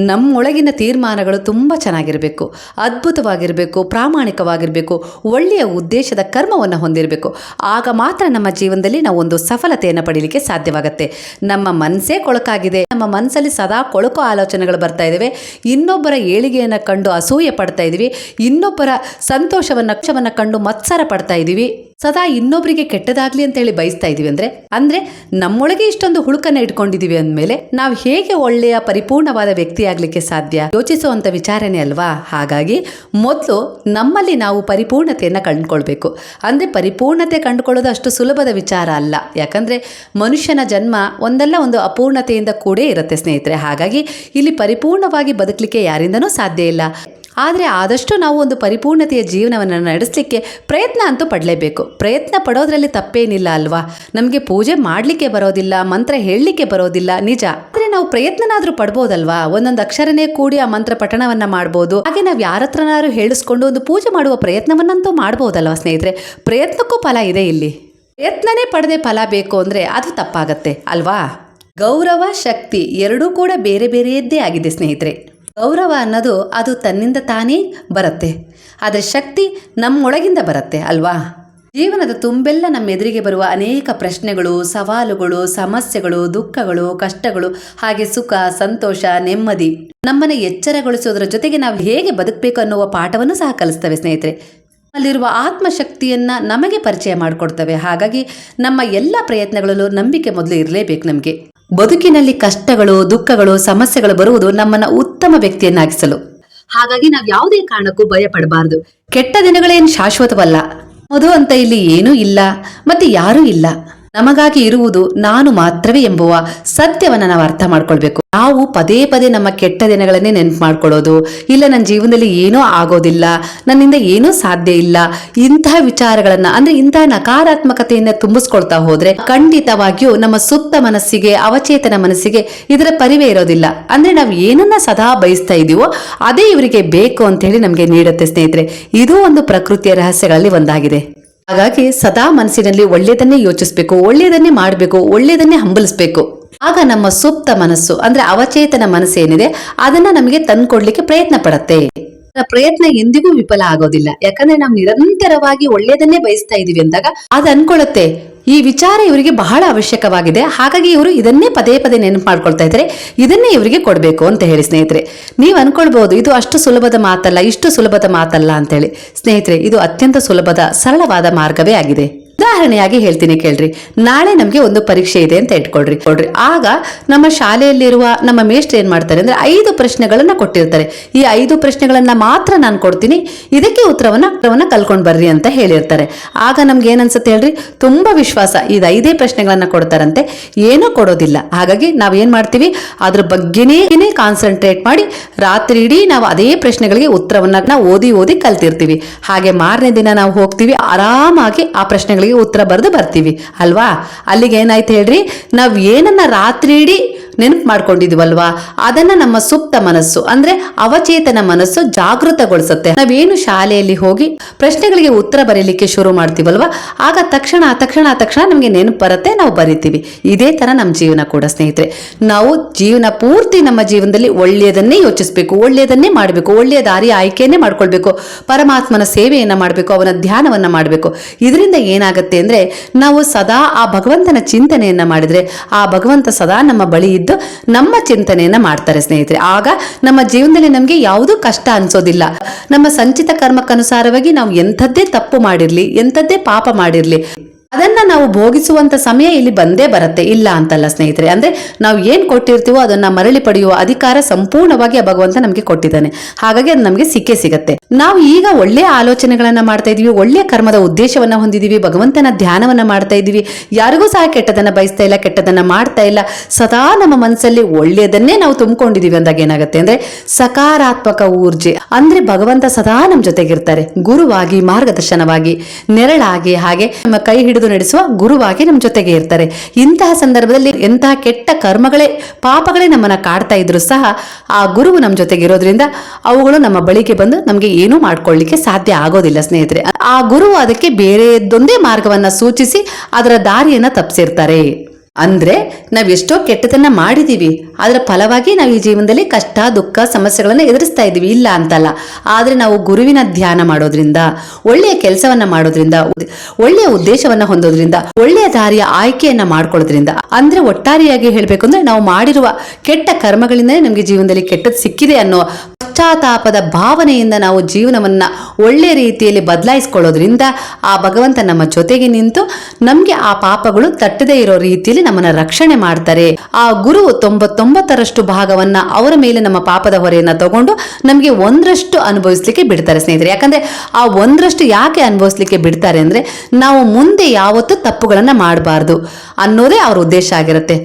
[SPEAKER 1] ನಮ್ಮೊಳಗಿನ ತೀರ್ಮಾನಗಳು ತುಂಬ ಚೆನ್ನಾಗಿರಬೇಕು. ಅದ್ಭುತವಾಗಿರಬೇಕು, ಪ್ರಾಮಾಣಿಕವಾಗಿರಬೇಕು, ಒಳ್ಳೆಯ ಉದ್ದೇಶದ ಕರ್ಮವನ್ನು ಹೊಂದಿರಬೇಕು. ಆಗ ಮಾತ್ರ ನಮ್ಮ ಜೀವನದಲ್ಲಿ ನಾವು ಒಂದು ಸಫಲತೆಯನ್ನು ಪಡೀಲಿಕ್ಕೆ ಸಾಧ್ಯವಾಗುತ್ತೆ. ನಮ್ಮ ಮನಸ್ಸೇ ಕೊಳಕಾಗಿದೆ. ನಮ್ಮ ಮನಸ್ಸಲ್ಲಿ ಸದಾ ಕೊಳಕು ಆಲೋಚನೆಗಳು ಬರ್ತಾ ಇದ್ದಾವೆ ಇನ್ನೊಬ್ಬರ ಏಳಿಗೆಯನ್ನು ಕಂಡು ಅಸೂಯೆ ಪಡ್ತಾ ಇದ್ದೀವಿ ಇನ್ನೊಬ್ಬರ ಸಂತೋಷವನ್ನು ಕಂಡು ಮತ್ಸರ ಪಡ್ತಾ ಇದ್ದೀವಿ ಸದಾ ಇನ್ನೊಬ್ಬರಿಗೆ ಕೆಟ್ಟದಾಗ್ಲಿ ಅಂತ ಹೇಳಿ ಬಯಸ್ತಾ ಇದೀವಿ ಅಂದ್ರೆ ಅಂದ್ರೆ ನಮ್ಮೊಳಗೆ ಇಷ್ಟೊಂದು ಹುಳುಕನ್ನ ಇಟ್ಕೊಂಡಿದೀವಿ ಅಂದಮೇಲೆ ನಾವು ಹೇಗೆ ಒಳ್ಳೆಯ ಪರಿಪೂರ್ಣವಾದ ವ್ಯಕ್ತಿ ಆಗ್ಲಿಕ್ಕೆ ಸಾಧ್ಯ? ಯೋಚಿಸುವಂತ ವಿಚಾರನೆ ಅಲ್ವಾ? ಹಾಗಾಗಿ ಮೊದಲು ನಮ್ಮಲ್ಲಿ ನಾವು ಪರಿಪೂರ್ಣತೆಯನ್ನು ಕಂಡುಕೊಳ್ಬೇಕು. ಅಂದ್ರೆ ಪರಿಪೂರ್ಣತೆ ಕಂಡುಕೊಳ್ಳೋದು ಅಷ್ಟು ಸುಲಭದ ವಿಚಾರ ಅಲ್ಲ. ಯಾಕಂದ್ರೆ ಮನುಷ್ಯನ ಜನ್ಮ ಒಂದಲ್ಲ ಒಂದು ಅಪೂರ್ಣತೆಯಿಂದ ಕೂಡೇ ಇರುತ್ತೆ ಸ್ನೇಹಿತರೆ. ಹಾಗಾಗಿ ಇಲ್ಲಿ ಪರಿಪೂರ್ಣವಾಗಿ ಬದುಕಲಿಕ್ಕೆ ಯಾರಿಂದನೂ ಸಾಧ್ಯ ಇಲ್ಲ. ಆದರೆ ಆದಷ್ಟು ನಾವು ಒಂದು ಪರಿಪೂರ್ಣತೆಯ ಜೀವನವನ್ನು ನಡೆಸಲಿಕ್ಕೆ ಪ್ರಯತ್ನ ಅಂತೂ ಪಡಲೇಬೇಕು. ಪ್ರಯತ್ನ ಪಡೋದ್ರಲ್ಲಿ ತಪ್ಪೇನಿಲ್ಲ ಅಲ್ವಾ? ನಮಗೆ ಪೂಜೆ ಮಾಡಲಿಕ್ಕೆ ಬರೋದಿಲ್ಲ, ಮಂತ್ರ ಹೇಳಲಿಕ್ಕೆ ಬರೋದಿಲ್ಲ, ನಿಜ. ಆದರೆ ನಾವು ಪ್ರಯತ್ನನಾದರೂ ಪಡ್ಬೋದಲ್ವಾ? ಒಂದೊಂದು ಅಕ್ಷರನೇ ಕೂಡಿ ಆ ಮಂತ್ರ ಪಠಣವನ್ನು ಮಾಡ್ಬೋದು. ಹಾಗೆ ನಾವು ಯಾರ ಹತ್ರನಾದ್ರು ಹೇಳಿಸ್ಕೊಂಡು ಒಂದು ಪೂಜೆ ಮಾಡುವ ಪ್ರಯತ್ನವನ್ನಂತೂ ಮಾಡ್ಬೋದಲ್ವಾ ಸ್ನೇಹಿತರೆ? ಪ್ರಯತ್ನಕ್ಕೂ ಫಲ ಇದೆ ಇಲ್ಲಿ. ಪ್ರಯತ್ನನೇ ಪಡೆದೇ ಫಲ ಬೇಕು ಅಂದರೆ ಅದು ತಪ್ಪಾಗತ್ತೆ, ಅಲ್ವಾ? ಗೌರವ, ಶಕ್ತಿ ಎರಡೂ ಕೂಡ ಬೇರೆ ಬೇರೆಯದ್ದೇ ಆಗಿದೆ ಸ್ನೇಹಿತರೆ. ಗೌರವ ಅನ್ನೋದು ಅದು ತನ್ನಿಂದ ತಾನೇ ಬರುತ್ತೆ. ಆದರೆ ಶಕ್ತಿ ನಮ್ಮೊಳಗಿಂದ ಬರುತ್ತೆ ಅಲ್ವಾ? ಜೀವನದ ತುಂಬೆಲ್ಲ ನಮ್ಮ ಎದುರಿಗೆ ಬರುವ ಅನೇಕ ಪ್ರಶ್ನೆಗಳು, ಸವಾಲುಗಳು, ಸಮಸ್ಯೆಗಳು, ದುಃಖಗಳು, ಕಷ್ಟಗಳು, ಹಾಗೆ ಸುಖ, ಸಂತೋಷ, ನೆಮ್ಮದಿ ನಮ್ಮನ್ನು ಎಚ್ಚರಗೊಳಿಸುವುದರ ಜೊತೆಗೆ ನಾವು ಹೇಗೆ ಬದುಕಬೇಕು ಅನ್ನುವ ಪಾಠವನ್ನು ಸಹ ಕಲಿಸ್ತವೆ ಸ್ನೇಹಿತರೆ. ಅಲ್ಲಿರುವ ಆತ್ಮಶಕ್ತಿಯನ್ನ ನಮಗೆ ಪರಿಚಯ ಮಾಡಿಕೊಡ್ತವೆ. ಹಾಗಾಗಿ ನಮ್ಮ ಎಲ್ಲ ಪ್ರಯತ್ನಗಳಲ್ಲೂ ನಂಬಿಕೆ ಮೊದಲು ಇರಲೇಬೇಕು ನಮಗೆ. ಬದುಕಿನಲ್ಲಿ ಕಷ್ಟಗಳು, ದುಃಖಗಳು, ಸಮಸ್ಯೆಗಳು ಬರುವುದು ನಮ್ಮನ್ನ ಉತ್ತಮ ವ್ಯಕ್ತಿಯನ್ನಾಗಿಸಲು. ಹಾಗಾಗಿ ನಾವು ಯಾವುದೇ ಕಾರಣಕ್ಕೂ ಭಯ ಪಡಬಾರದು ಕೆಟ್ಟ ದಿನಗಳೇನು ಶಾಶ್ವತವಲ್ಲ. ಮಧು ಅಂತ ಇಲ್ಲಿ ಏನೂ ಇಲ್ಲ. ಮತ್ತೆ ಯಾರೂ ಇಲ್ಲ. ನಮಗಾಗಿ ಇರುವುದು ನಾನು ಮಾತ್ರವೇ ಎಂಬುವ ಸತ್ಯವನ್ನ ನಾವು ಅರ್ಥ ಮಾಡ್ಕೊಳ್ಬೇಕು. ನಾವು ಪದೇ ಪದೇ ನಮ್ಮ ಕೆಟ್ಟ ದಿನಗಳನ್ನೇ ನೆನಪು ಮಾಡ್ಕೊಳ್ಳೋದು. ಇಲ್ಲ, ನನ್ನ ಜೀವನದಲ್ಲಿ ಏನೂ ಆಗೋದಿಲ್ಲ. ನನ್ನಿಂದ ಏನೂ ಸಾಧ್ಯ ಇಲ್ಲ. ಇಂತಹ ವಿಚಾರಗಳನ್ನ ಅಂದ್ರೆ ಇಂತಹ ನಕಾರಾತ್ಮಕತೆಯನ್ನ ತುಂಬಿಸ್ಕೊಳ್ತಾ ಹೋದ್ರೆ ಖಂಡಿತವಾಗಿಯೂ ನಮ್ಮ ಸುತ್ತ ಮನಸ್ಸಿಗೆ, ಅವಚೇತನ ಮನಸ್ಸಿಗೆ ಇದರ ಪರಿವೇ ಇರೋದಿಲ್ಲ. ಅಂದ್ರೆ ನಾವು ಏನನ್ನ ಸದಾ ಬಯಸ್ತಾ ಇದೀವೋ ಅದೇ ಇವರಿಗೆ ಬೇಕು ಅಂತ ಹೇಳಿ ನಮಗೆ ನೀಡುತ್ತೆ ಸ್ನೇಹಿತರೆ. ಇದು ಒಂದು ಪ್ರಕೃತಿಯ ರಹಸ್ಯಗಳಲ್ಲಿ ಒಂದಾಗಿದೆ. ಹಾಗಾಗಿ ಸದಾ ಮನಸ್ಸಿನಲ್ಲಿ ಒಳ್ಳೆಯದನ್ನೇ ಯೋಚಿಸಬೇಕು, ಒಳ್ಳೆಯದನ್ನೇ ಮಾಡಬೇಕು, ಒಳ್ಳೆಯದನ್ನೇ ಹಂಬಲಿಸಬೇಕು. ಆಗ ನಮ್ಮ ಸುಪ್ತ ಮನಸ್ಸು, ಅಂದ್ರೆ ಅವಚೇತನ ಮನಸ್ಸೇನಿದೆ ಅದನ್ನ ನಮಗೆ ತಂದ್ಕೊಡ್ಲಿಕ್ಕೆ ಪ್ರಯತ್ನ ಪಡತ್ತೆ. ಪ್ರಯತ್ನ ಎಂದಿಗೂ ವಿಫಲ ಆಗೋದಿಲ್ಲ. ಯಾಕಂದ್ರೆ ನಾವು ನಿರಂತರವಾಗಿ ಒಳ್ಳೆಯದನ್ನೇ ಬಯಸ್ತಾ ಇದೀವಿ ಅಂದಾಗ ಅದು ಅನ್ಕೊಳ್ಳುತ್ತೆ ಈ ವಿಚಾರ ಇವರಿಗೆ ಬಹಳ ಅವಶ್ಯಕವಾಗಿದೆ. ಹಾಗಾಗಿ ಇವರು ಇದನ್ನೇ ಪದೇ ಪದೇ ನೆನಪು ಮಾಡ್ಕೊಳ್ತಾ ಇದ್ದಾರೆ. ಇದನ್ನೇ ಇವರಿಗೆ ಕೊಡಬೇಕು ಅಂತ ಹೇಳಿ ಸ್ನೇಹಿತರೆ. ನೀವು ಅನ್ಕೊಳ್ಬಹುದು ಇದು ಅಷ್ಟು ಸುಲಭದ ಮಾತಲ್ಲ, ಇಷ್ಟು ಸುಲಭದ ಮಾತಲ್ಲ ಅಂತೇಳಿ ಸ್ನೇಹಿತರೆ, ಇದು ಅತ್ಯಂತ ಸುಲಭದ, ಸರಳವಾದ ಮಾರ್ಗವೇ ಆಗಿದೆ. ಉದಾಹರಣೆಯಾಗಿ ಹೇಳ್ತೀನಿ ಕೇಳ್ರಿ. ನಾಳೆ ನಮಗೆ ಒಂದು ಪರೀಕ್ಷೆ ಇದೆ ಅಂತ ಇಟ್ಕೊಳ್ರಿ. ಕೊಡ್ರಿ. ಆಗ ನಮ್ಮ ಶಾಲೆಯಲ್ಲಿರುವ ನಮ್ಮ ಮೇಷ್ಟ್ರು ಏನ್ ಮಾಡ್ತಾರೆ ಅಂದ್ರೆ ಐದು ಪ್ರಶ್ನೆಗಳನ್ನ ಕೊಟ್ಟಿರ್ತಾರೆ. ಈ ಐದು ಪ್ರಶ್ನೆಗಳನ್ನ ಮಾತ್ರ ನಾನು ಕೊಡ್ತೀನಿ. ಇದಕ್ಕೆ ಉತ್ತರವನ್ನ ಉತ್ತರವನ್ನು ಕಲ್ಕೊಂಡ್ ಬರ್ರಿ ಅಂತ ಹೇಳಿರ್ತಾರೆ. ಆಗ ನಮ್ಗೆ ಏನನ್ಸುತ್ತೆ ಹೇಳ್ರಿ? ತುಂಬಾ ವಿಶ್ವಾಸ. ಇದು ಐದೇ ಪ್ರಶ್ನೆಗಳನ್ನ ಕೊಡ್ತಾರಂತೆ. ಏನೂ ಕೊಡೋದಿಲ್ಲ. ಹಾಗಾಗಿ ನಾವ್ ಏನ್ ಮಾಡ್ತೀವಿ? ಅದ್ರ ಬಗ್ಗೆನೇ ಕಾನ್ಸಂಟ್ರೇಟ್ ಮಾಡಿ ರಾತ್ರಿ ಇಡೀ ನಾವು ಅದೇ ಪ್ರಶ್ನೆಗಳಿಗೆ ಉತ್ತರವನ್ನ ಓದಿ ಓದಿ ಕಲ್ತಿರ್ತೀವಿ. ಹಾಗೆ ಮಾರನೇ ದಿನ ನಾವು ಹೋಗ್ತೀವಿ. ಆರಾಮಾಗಿ ಆ ಪ್ರಶ್ನೆಗಳಿಗೆ ಉತ್ತರ ಬರೆದು ಬರ್ತೀವಿ. ಅಲ್ವಾ? ಅಲ್ಲಿಗೆ ಏನಾಯ್ತು ಹೇಳ್ರಿ? ನಾವು ಏನನ್ನ ರಾತ್ರಿ ಇಡೀ ನೆನಪು ಮಾಡ್ಕೊಂಡಿದ್ವಲ್ವಾ? ಅದನ್ನ ನಮ್ಮ ಸುಪ್ತ ಮನಸ್ಸು, ಅಂದ್ರೆ ಅವಚೇತನ ಮನಸ್ಸು ಜಾಗೃತಗೊಳಿಸುತ್ತೆ. ನಾವೇನು ಶಾಲೆಯಲ್ಲಿ ಹೋಗಿ ಪ್ರಶ್ನೆಗಳಿಗೆ ಉತ್ತರ ಬರೀಲಿಕ್ಕೆ ಶುರು ಮಾಡ್ತೀವಲ್ವಾ? ಆಗ ತಕ್ಷಣ ತಕ್ಷಣ ತಕ್ಷಣ ನಮಗೆ ನೆನಪು ಬರುತ್ತೆ, ನಾವು ಬರಿತೀವಿ. ಇದೇ ತರ ನಮ್ಮ ಜೀವನ ಕೂಡ, ಸ್ನೇಹಿತರೆ. ನಾವು ಜೀವನ ಪೂರ್ತಿ ನಮ್ಮ ಜೀವನದಲ್ಲಿ ಒಳ್ಳೆಯದನ್ನೇ ಯೋಚಿಸಬೇಕು, ಒಳ್ಳೆಯದನ್ನೇ ಮಾಡಬೇಕು, ಒಳ್ಳೆಯ ದಾರಿ ಆಯ್ಕೆಯನ್ನೇ ಮಾಡ್ಕೊಳ್ಬೇಕು. ಪರಮಾತ್ಮನ ಸೇವೆಯನ್ನ ಮಾಡಬೇಕು, ಅವನ ಧ್ಯಾನವನ್ನ ಮಾಡಬೇಕು. ಇದರಿಂದ ಏನಾಗುತ್ತೆ ಅಂದ್ರೆ ನಾವು ಸದಾ ಆ ಭಗವಂತನ ಚಿಂತನೆಯನ್ನ ಮಾಡಿದ್ರೆ ಆ ಭಗವಂತ ಸದಾ ನಮ್ಮ ಬಳಿ ಇದ್ದು ನಮ್ಮ ಚಿಂತನೆಯನ್ನ ಮಾಡ್ತಾರೆ ಸ್ನೇಹಿತರೆ. ಆಗ ನಮ್ಮ ಜೀವನದಲ್ಲಿ ನಮಗೆ ಯಾವುದೂ ಕಷ್ಟ ಅನ್ಸೋದಿಲ್ಲ. ನಮ್ಮ ಸಂಚಿತ ಕರ್ಮಕ್ಕನುಸಾರವಾಗಿ ನಾವು ಎಂಥದ್ದೇ ತಪ್ಪು ಮಾಡಿರಲಿ, ಎಂಥದ್ದೇ ಪಾಪ ಮಾಡಿರ್ಲಿ ಅದನ್ನ ನಾವು ಭೋಗಿಸುವಂತ ಸಮಯ ಇಲ್ಲಿ ಬಂದೇ ಬರುತ್ತೆ. ಇಲ್ಲ ಅಂತಲ್ಲ ಸ್ನೇಹಿತರೆ, ಅಂದ್ರೆ ನಾವು ಏನ್ ಕೊಟ್ಟಿರ್ತೀವೋ ಅದನ್ನ ಮರಳಿ ಪಡೆಯುವ ಅಧಿಕಾರ ಸಂಪೂರ್ಣವಾಗಿ ಆ ಭಗವಂತ ನಮಗೆ ಕೊಟ್ಟಿದ್ದಾನೆ. ಹಾಗಾಗಿ ಅದು ನಮಗೆ ಸಿಕ್ಕೇ ಸಿಗತ್ತೆ. ನಾವು ಈಗ ಒಳ್ಳೆ ಆಲೋಚನೆಗಳನ್ನ ಮಾಡ್ತಾ ಇದೀವಿ, ಒಳ್ಳೆ ಕರ್ಮದ ಉದ್ದೇಶವನ್ನ ಹೊಂದಿದೀವಿ, ಭಗವಂತನ ಧ್ಯಾನವನ್ನ ಮಾಡ್ತಾ ಇದೀವಿ. ಯಾರಿಗೂ ಸಹ ಕೆಟ್ಟದನ್ನ ಬಯಸ್ತಾ ಇಲ್ಲ, ಕೆಟ್ಟದನ್ನ ಮಾಡ್ತಾ ಇಲ್ಲ. ಸದಾ ನಮ್ಮ ಮನಸ್ಸಲ್ಲಿ ಒಳ್ಳೆಯದನ್ನೇ ನಾವು ತುಂಬಿಕೊಂಡಿದೀವಿ ಅಂದಾಗ ಏನಾಗುತ್ತೆ ಅಂದ್ರೆ ಸಕಾರಾತ್ಮಕ ಊರ್ಜೆ. ಅಂದ್ರೆ ಭಗವಂತ ಸದಾ ನಮ್ಮ ಜೊತೆಗಿರ್ತಾರೆ, ಗುರುವಾಗಿ, ಮಾರ್ಗದರ್ಶನವಾಗಿ, ನೆರಳಾಗಿ, ಹಾಗೆ ನಮ್ಮ ಕೈ ಹಿಡಿದು ನಡೆಸುವ ಗುರುವಾಗಿ ನಮ್ಮ ಜೊತೆಗೆ ಇರ್ತಾರೆ. ಇಂತಹ ಸಂದರ್ಭದಲ್ಲಿ ಎಂತಹ ಕೆಟ್ಟ ಕರ್ಮಗಳೇ, ಪಾಪಗಳೇ ನಮ್ಮನ್ನ ಕಾಡ್ತಾ ಇದ್ರು ಸಹ ಆ ಗುರುವು ನಮ್ಮ ಜೊತೆಗೆ ಇರೋದ್ರಿಂದ ಅವುಗಳು ನಮ್ಮ ಬಳಿಗೆ ಬಂದು ನಮಗೆ ಏನೂ ಮಾಡ್ಕೊಳ್ಳಿಕ್ಕೆ ಸಾಧ್ಯ ಆಗೋದಿಲ್ಲ ಸ್ನೇಹಿತರೆ. ಆ ಗುರುವು ಅದಕ್ಕೆ ಬೇರೆದೊಂದೇ ಮಾರ್ಗವನ್ನ ಸೂಚಿಸಿ ಅದರ ದಾರಿಯನ್ನ ತಪ್ಪಿಸಿರ್ತಾರೆ ಅಂದ್ರೆ ನಾವು ಎಷ್ಟೋ ಕೆಟ್ಟದನ್ನ ಮಾಡಿದೀವಿ ಅದರ ಫಲವಾಗಿ ನಾವು ಈ ಜೀವನದಲ್ಲಿ ಕಷ್ಟ, ದುಃಖ, ಸಮಸ್ಯೆಗಳನ್ನ ಎದುರಿಸ್ತಾ ಇದೀವಿ. ಇಲ್ಲ ಅಂತಲ್ಲ. ಆದ್ರೆ ನಾವು ಗುರುವಿನ ಧ್ಯಾನ ಮಾಡೋದ್ರಿಂದ, ಒಳ್ಳೆಯ ಕೆಲಸವನ್ನ ಮಾಡೋದ್ರಿಂದ, ಒಳ್ಳೆಯ ಉದ್ದೇಶವನ್ನ ಹೊಂದೋದ್ರಿಂದ, ಒಳ್ಳೆಯ ದಾರಿಯ ಆಯ್ಕೆಯನ್ನ ಮಾಡ್ಕೊಳ್ಳೋದ್ರಿಂದ, ಅಂದ್ರೆ ಒಟ್ಟಾರೆಯಾಗಿ ಹೇಳಬೇಕು ಅಂದ್ರೆ ನಾವು ಮಾಡಿರುವ ಕೆಟ್ಟ ಕರ್ಮಗಳಿಂದಲೇ ನಮಗೆ ಜೀವನದಲ್ಲಿ ಕೆಟ್ಟದ್ದು ಸಿಕ್ಕಿದೆ ಅನ್ನೋ ಪಶ್ಚಾತ್ತಾಪದ ಭಾವನೆಯಿಂದ ನಾವು ಜೀವನವನ್ನ ಒಳ್ಳೆಯ ರೀತಿಯಲ್ಲಿ ಬದಲಾಯಿಸ್ಕೊಳ್ಳೋದ್ರಿಂದ ಆ ಭಗವಂತ ನಮ್ಮ ಜೊತೆಗೆ ನಿಂತು ನಮಗೆ ಆ ಪಾಪಗಳು ತಟ್ಟದೇ ಇರೋ ರೀತಿಯಲ್ಲಿ ನಮ್ಮನ್ನ ರಕ್ಷಣೆ ಮಾಡ್ತಾರೆ. ಆ ಗುರು ತೊಂಬತ್ತೊಂಬತ್ತರಷ್ಟು ಭಾಗವನ್ನ ಅವರ ಮೇಲೆ ನಮ್ಮ ಪಾಪದ ಹೊರೆಯನ್ನ ತಗೊಂಡು ನಮಗೆ ಒಂದರಷ್ಟು ಅನುಭವಿಸ್ಲಿಕ್ಕೆ ಬಿಡ್ತಾರೆ ಸ್ನೇಹಿತರೆ. ಯಾಕಂದ್ರೆ ಆ ಒಂದರಷ್ಟು ಯಾಕೆ ಅನುಭವಿಸ್ಲಿಕ್ಕೆ ಬಿಡ್ತಾರೆ ಅಂದ್ರೆ ನಾವು ಮುಂದೆ ಯಾವತ್ತು ತಪ್ಪುಗಳನ್ನ ಮಾಡಬಾರ್ದು ಅನ್ನೋದೇ ಅವ್ರ ಉದ್ದೇಶ ಆಗಿರುತ್ತೆ.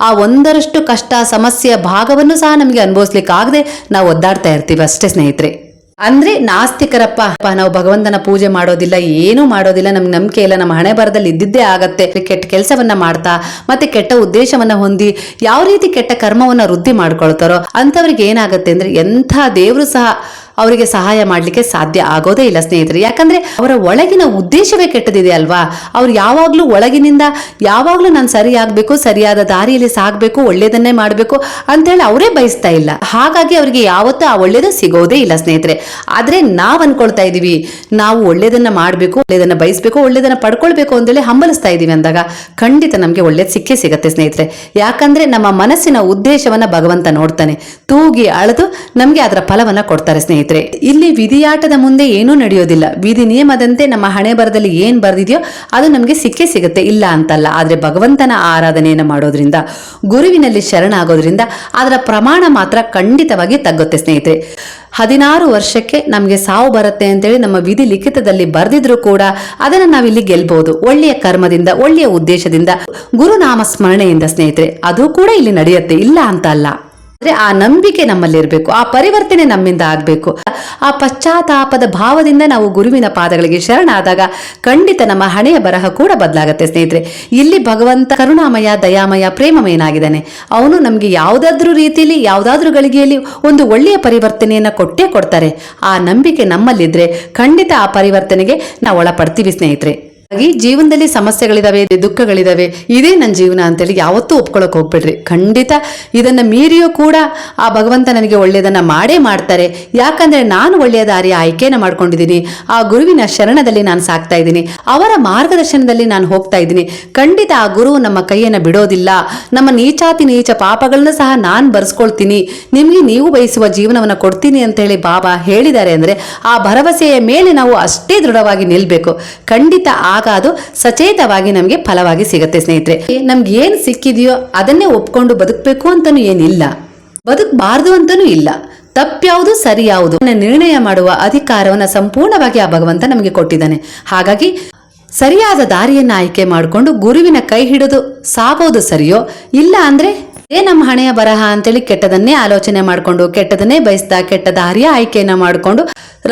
[SPEAKER 1] ಆ ಒಂದರಷ್ಟು ಕಷ್ಟ, ಸಮಸ್ಯೆ, ಭಾಗವನ್ನು ಸಹ ನಮಗೆ ಅನುಭವಿಸ್ಲಿಕ್ಕೆ ಆಗದೆ ನಾವು ಒದ್ದಾಡ್ತಾ ಇರ್ತೀವಿ ಅಷ್ಟೇ ಸ್ನೇಹಿತರೆ. ಅಂದ್ರೆ ನಾಸ್ತಿಕರಪ್ಪ. ನಾವು ಭಗವಂತನ ಪೂಜೆ ಮಾಡೋದಿಲ್ಲ, ಏನೂ ಮಾಡೋದಿಲ್ಲ. ನಮ್ಗೆ ನಂಬಿಕೆ ಇಲ್ಲ. ನಮ್ಮ ಹಣೆ ಬರದಲ್ಲಿ ಇದ್ದಿದ್ದೇ ಆಗತ್ತೆ. ಕೆಟ್ಟ ಕೆಲಸವನ್ನ ಮಾಡ್ತಾ, ಮತ್ತೆ ಕೆಟ್ಟ ಉದ್ದೇಶವನ್ನ ಹೊಂದಿ ಯಾವ ರೀತಿ ಕೆಟ್ಟ ಕರ್ಮವನ್ನ ವೃದ್ಧಿ ಮಾಡ್ಕೊಳ್ತಾರೋ ಅಂತವ್ರಿಗೆ ಏನಾಗುತ್ತೆ ಅಂದ್ರೆ ಎಂಥ ದೇವರು ಸಹ ಅವರಿಗೆ ಸಹಾಯ ಮಾಡಲಿಕ್ಕೆ ಸಾಧ್ಯ ಆಗೋದೇ ಇಲ್ಲ, ಸ್ನೇಹಿತರೆ. ಯಾಕಂದ್ರೆ ಅವರ ಒಳಗಿನ ಉದ್ದೇಶವೇ ಕೆಟ್ಟದಿದೆ ಅಲ್ವಾ? ಅವ್ರು ಯಾವಾಗಲೂ ಒಳಗಿನಿಂದ ಯಾವಾಗಲೂ ನಾನು ಸರಿ ಸರಿಯಾದ ದಾರಿಯಲ್ಲಿ ಸಾಗಬೇಕು, ಒಳ್ಳೇದನ್ನೇ ಮಾಡಬೇಕು ಅಂತೇಳಿ ಅವರೇ ಬಯಸ್ತಾ ಇಲ್ಲ. ಹಾಗಾಗಿ ಅವರಿಗೆ ಯಾವತ್ತೂ ಆ ಒಳ್ಳೇದು ಸಿಗೋದೇ ಇಲ್ಲ, ಸ್ನೇಹಿತರೆ. ಆದರೆ ನಾವು ಅನ್ಕೊಳ್ತಾ ಇದೀವಿ, ನಾವು ಒಳ್ಳೇದನ್ನ ಮಾಡಬೇಕು, ಒಳ್ಳೇದನ್ನ ಬಯಸಬೇಕು, ಒಳ್ಳೇದನ್ನ ಪಡ್ಕೊಳ್ಬೇಕು ಅಂತೇಳಿ ಹಂಬಲಿಸ್ತಾ ಇದೀವಿ ಅಂದಾಗ ಖಂಡಿತ ನಮಗೆ ಒಳ್ಳೇದು ಸಿಕ್ಕೇ ಸಿಗತ್ತೆ, ಸ್ನೇಹಿತರೆ. ಯಾಕಂದ್ರೆ ನಮ್ಮ ಮನಸ್ಸಿನ ಉದ್ದೇಶವನ್ನ ಭಗವಂತ ನೋಡ್ತಾನೆ. ತೂಗಿ ಅಳೆದು ನಮಗೆ ಅದರ ಫಲವನ್ನ ಕೊಡ್ತಾರೆ, ಸ್ನೇಹಿತರೆ. ಸ್ನೇಹಿತರೆ, ಇಲ್ಲಿ ವಿಧಿಯಾಟದ ಮುಂದೆ ಏನೂ ನಡೆಯೋದಿಲ್ಲ. ವಿಧಿ ನಿಯಮದಂತೆ ನಮ್ಮ ಹಣೆ ಬರದಲ್ಲಿ ಏನ್ ಬರ್ದಿದೆಯೋ ಅದು ನಮಗೆ ಸಿಕ್ಕೇ ಸಿಗುತ್ತೆ, ಇಲ್ಲ ಅಂತಲ್ಲ. ಆದ್ರೆ ಭಗವಂತನ ಆರಾಧನೆಯನ್ನು ಮಾಡೋದ್ರಿಂದ, ಗುರುವಿನಲ್ಲಿ ಶರಣಾಗೋದ್ರಿಂದ ಅದರ ಪ್ರಮಾಣ ಮಾತ್ರ ಖಂಡಿತವಾಗಿ ತಗ್ಗುತ್ತೆ ಸ್ನೇಹಿತರೆ. ಹದಿನಾರು ವರ್ಷಕ್ಕೆ ನಮಗೆ ಸಾವು ಬರುತ್ತೆ ಅಂತೇಳಿ ನಮ್ಮ ವಿಧಿ ಲಿಖಿತದಲ್ಲಿ ಬರೆದಿದ್ರು ಕೂಡ ಅದನ್ನು ನಾವಿಲ್ಲಿ ಗೆಲ್ಬಹುದು ಒಳ್ಳೆಯ ಕರ್ಮದಿಂದ, ಒಳ್ಳೆಯ ಉದ್ದೇಶದಿಂದ, ಗುರುನಾಮ ಸ್ಮರಣೆಯಿಂದ ಸ್ನೇಹಿತರೆ, ಅದು ಕೂಡ ಇಲ್ಲಿ ನಡೆಯುತ್ತೆ, ಇಲ್ಲ ಅಂತ ಅಲ್ಲ ಅಂದ್ರೆ ಆ ನಂಬಿಕೆ ನಮ್ಮಲ್ಲಿರಬೇಕು, ಆ ಪರಿವರ್ತನೆ ನಮ್ಮಿಂದ ಆಗಬೇಕು. ಆ ಪಶ್ಚಾತ್ತಾಪದ ಭಾವದಿಂದ ನಾವು ಗುರುವಿನ ಪಾದಗಳಿಗೆ ಶರಣಾದಾಗ ಖಂಡಿತ ನಮ್ಮ ಹಣೆಯ ಬರಹ ಕೂಡ ಬದಲಾಗುತ್ತೆ ಸ್ನೇಹಿತರೆ. ಇಲ್ಲಿ ಭಗವಂತ ಕರುಣಾಮಯ, ದಯಾಮಯ, ಪ್ರೇಮಮಯನಾಗಿದ್ದಾನೆ. ಅವನು ನಮಗೆ ಯಾವುದಾದ್ರೂ ರೀತಿಯಲ್ಲಿ, ಯಾವುದಾದ್ರೂ ಗಳಿಗೆಯಲ್ಲಿ ಒಂದು ಒಳ್ಳೆಯ ಪರಿವರ್ತನೆಯನ್ನ ಕೊಟ್ಟೇ ಕೊಡ್ತಾರೆ. ಆ ನಂಬಿಕೆ ನಮ್ಮಲ್ಲಿದ್ರೆ ಖಂಡಿತ ಆ ಪರಿವರ್ತನೆಗೆ ನಾವು ಒಳಪಡ್ತೀವಿ ಸ್ನೇಹಿತರೆ. ಹಾಗಾಗಿ ಜೀವನದಲ್ಲಿ ಸಮಸ್ಯೆಗಳಿದಾವೆ, ದುಃಖಗಳಿದಾವೆ, ಇದೇ ನನ್ನ ಜೀವನ ಅಂತೇಳಿ ಯಾವತ್ತೂ ಒಪ್ಕೊಳಕ್ ಹೋಗ್ಬಿಡ್ರಿ. ಖಂಡಿತ ಇದನ್ನ ಮೀರಿಯೂ ಕೂಡ ಆ ಭಗವಂತ ನನಗೆ ಒಳ್ಳೆಯದನ್ನ ಮಾಡೇ ಮಾಡ್ತಾರೆ. ಯಾಕಂದ್ರೆ ನಾನು ಒಳ್ಳೆಯ ದಾರಿಯ ಆಯ್ಕೆನ ಮಾಡ್ಕೊಂಡಿದ್ದೀನಿ. ಆ ಗುರುವಿನ ಶರಣದಲ್ಲಿ ನಾನು ಸಾಕ್ತಾ ಇದ್ದೀನಿ. ಅವರ ಮಾರ್ಗದರ್ಶನದಲ್ಲಿ ನಾನು ಹೋಗ್ತಾ ಇದ್ದೀನಿ. ಖಂಡಿತ ಆ ಗುರು ನಮ್ಮ ಕೈಯನ್ನು ಬಿಡೋದಿಲ್ಲ. ನಮ್ಮ ನೀಚಾತಿ ನೀಚ ಪಾಪಗಳನ್ನ ಸಹ ನಾನು ಬರ್ಸ್ಕೊಳ್ತೀನಿ. ನಿಮಗೆ ನೀವು ಬಯಸುವ ಜೀವನವನ್ನು ಕೊಡ್ತೀನಿ ಅಂತ ಹೇಳಿ ಬಾಬಾ ಹೇಳಿದ್ದಾರೆ ಅಂದ್ರೆ ಆ ಭರವಸೆಯ ಮೇಲೆ ನಾವು ಅಷ್ಟೇ ದೃಢವಾಗಿ ನಿಲ್ಬೇಕು. ಖಂಡಿತ ಆಗ ಅದು ಸಚೇತವಾಗಿ ನಮಗೆ ಫಲವಾಗಿ ಸಿಗುತ್ತೆ, ಸ್ನೇಹಿತರೆ. ನಮ್ಗೆ ಏನು ಸಿಕ್ಕಿದೆಯೋ ಅದನ್ನೇ ಒಪ್ಕೊಂಡು ಬದುಕಬೇಕು ಅಂತಾನೂ ಏನಿಲ್ಲ. ಬದುಕಬಾರ್ದು ಅಂತಾನೂ ಇಲ್ಲ. ತಪ್ಪ್ಯಾವುದು ಸರಿ ಯಾವುದು ಅನ್ನೋ ನಿರ್ಣಯ ಮಾಡುವ ಅಧಿಕಾರವನ್ನ ಸಂಪೂರ್ಣವಾಗಿ ಆ ಭಗವಂತ ನಮಗೆ ಕೊಟ್ಟಿದ್ದಾನೆ. ಹಾಗಾಗಿ ಸರಿಯಾದ ದಾರಿಯನ್ನ ಆಯ್ಕೆ ಮಾಡಿಕೊಂಡು ಗುರುವಿನ ಕೈ ಹಿಡಿದು ಸಾಗೋದು ಸರಿಯೋ, ಇಲ್ಲ ಅಂದ್ರೆ ಏ ನಮ್ಮ ಹಣೆಯ ಬರಹ ಅಂತೇಳಿ ಕೆಟ್ಟದನ್ನೇ ಆಲೋಚನೆ ಮಾಡಿಕೊಂಡು, ಕೆಟ್ಟದನ್ನೇ ಬಯಸ್ತಾ ಕೆಟ್ಟ ದಾರಿಯ ಆಯ್ಕೆಯನ್ನು ಮಾಡಿಕೊಂಡು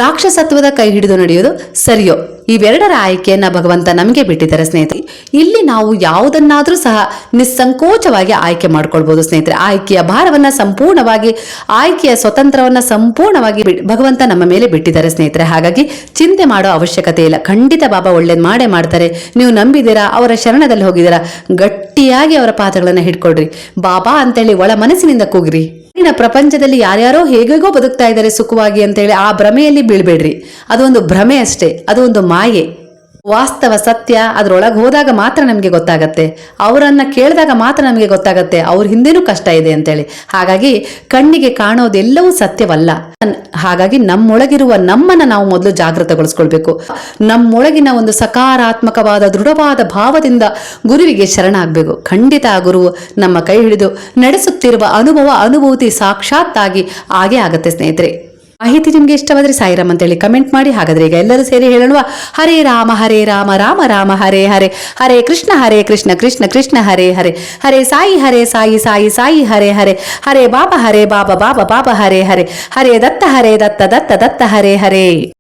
[SPEAKER 1] ರಾಕ್ಷಸತ್ವದ ಕೈ ಹಿಡಿದು ನಡೆಯೋದು ಸರಿಯೋ. ಇವೆರಡರ ಆಯ್ಕೆಯನ್ನ ಭಗವಂತ ನಮಗೆ ಬಿಟ್ಟಿದ್ದಾರೆ ಸ್ನೇಹಿತರೆ. ಇಲ್ಲಿ ನಾವು ಯಾವುದನ್ನಾದರೂ ಸಹ ನಿಸ್ಸಂಕೋಚವಾಗಿ ಆಯ್ಕೆ ಮಾಡ್ಕೊಳ್ಬಹುದು ಸ್ನೇಹಿತರೆ. ಆಯ್ಕೆಯ ಭಾರವನ್ನ ಸಂಪೂರ್ಣವಾಗಿ, ಆಯ್ಕೆಯ ಸ್ವತಂತ್ರವನ್ನ ಸಂಪೂರ್ಣವಾಗಿ ಭಗವಂತ ನಮ್ಮ ಮೇಲೆ ಬಿಟ್ಟಿದ್ದಾರೆ ಸ್ನೇಹಿತರೆ. ಹಾಗಾಗಿ ಚಿಂತೆ ಮಾಡೋ ಅವಶ್ಯಕತೆ ಇಲ್ಲ. ಖಂಡಿತ ಬಾಬಾ ಒಳ್ಳೇದು ಮಾಡೇ ಮಾಡ್ತಾರೆ. ನೀವು ನಂಬಿದ್ದೀರಾ? ಅವರ ಶರಣದಲ್ಲಿ ಹೋಗಿದ್ದೀರಾ? ಗಟ್ಟಿಯಾಗಿ ಅವರ ಪಾತ್ರಗಳನ್ನ ಹಿಡ್ಕೊಳ್ರಿ. ಬಾಬಾ ಅಂತೇಳಿ ಒಳ ಮನಸ್ಸಿನಿಂದ ಕೂಗ್ರಿ. ಇನ್ನ ಪ್ರಪಂಚದಲ್ಲಿ ಯಾರ್ಯಾರೋ ಹೇಗೇಗೋ ಬದುಕ್ತಾ ಇದ್ದಾರೆ ಸುಖವಾಗಿ ಅಂತೇಳಿ ಆ ಭ್ರಮೆಯಲ್ಲಿ ಬೀಳ್ಬೇಡ್ರಿ. ಒಂದು ಭ್ರಮೆ ಅಷ್ಟೇ, ಅದು ಒಂದು ಮಾಯೆ. ವಾಸ್ತವ ಸತ್ಯ ಅದರೊಳಗೆ ಹೋದಾಗ ಮಾತ್ರ ನಮಗೆ ಗೊತ್ತಾಗತ್ತೆ. ಅವರನ್ನು ಕೇಳಿದಾಗ ಮಾತ್ರ ನಮಗೆ ಗೊತ್ತಾಗತ್ತೆ. ಅವ್ರ ಹಿಂದೆನೂ ಕಷ್ಟ ಇದೆ ಅಂತೇಳಿ. ಹಾಗಾಗಿ ಕಣ್ಣಿಗೆ ಕಾಣೋದೆಲ್ಲವೂ ಸತ್ಯವಲ್ಲ. ಹಾಗಾಗಿ ನಮ್ಮೊಳಗಿರುವ ನಮ್ಮನ್ನು ನಾವು ಮೊದಲು ಜಾಗೃತಗೊಳಿಸ್ಕೊಳ್ಬೇಕು. ನಮ್ಮೊಳಗಿನ ಒಂದು ಸಕಾರಾತ್ಮಕವಾದ, ದೃಢವಾದ ಭಾವದಿಂದ ಗುರುವಿಗೆ ಶರಣಾಗಬೇಕು. ಖಂಡಿತ ಗುರು ನಮ್ಮ ಕೈ ಹಿಡಿದು ನಡೆಸುತ್ತಿರುವ ಅನುಭವ, ಅನುಭೂತಿ ಸಾಕ್ಷಾತ್ತಾಗಿ ಆಗೇ ಆಗತ್ತೆ ಸ್ನೇಹಿತರೆ. ಮಾಹಿತಿ ನಿಮ್ಗೆ ಇಷ್ಟವಾದ್ರೆ ಸಾಯಿರಾಮ್ ಅಂತೇಳಿ ಕಮೆಂಟ್ ಮಾಡಿ. ಹಾಗಾದ್ರೆ ಈಗ ಎಲ್ಲರೂ ಸೇರಿ ಹೇಳುವ ಹರೇ ರಾಮ ಹರೇ ರಾಮ ರಾಮ ರಾಮ, ಹರೇ ಹರೇ. ಹರೇ ಕೃಷ್ಣ ಹರೇ ಕೃಷ್ಣ ಕೃಷ್ಣ ಕೃಷ್ಣ, ಹರೇ ಹರೇ. ಹರೇ ಸಾಯಿ ಹರೇ ಸಾಯಿ ಸಾಯಿ ಸಾಯಿ, ಹರೇ ಹರೇ. ಹರೇ ಬಾಬಾ ಹರೇ ಬಾಬಾ ಬಾಬಾ ಬಾಬಾ, ಹರೇ ಹರೇ. ಹರೇ ದತ್ತ ಹರೇ ದತ್ತ ದತ್ತ ದತ್ತ, ಹರೇ ಹರೇ.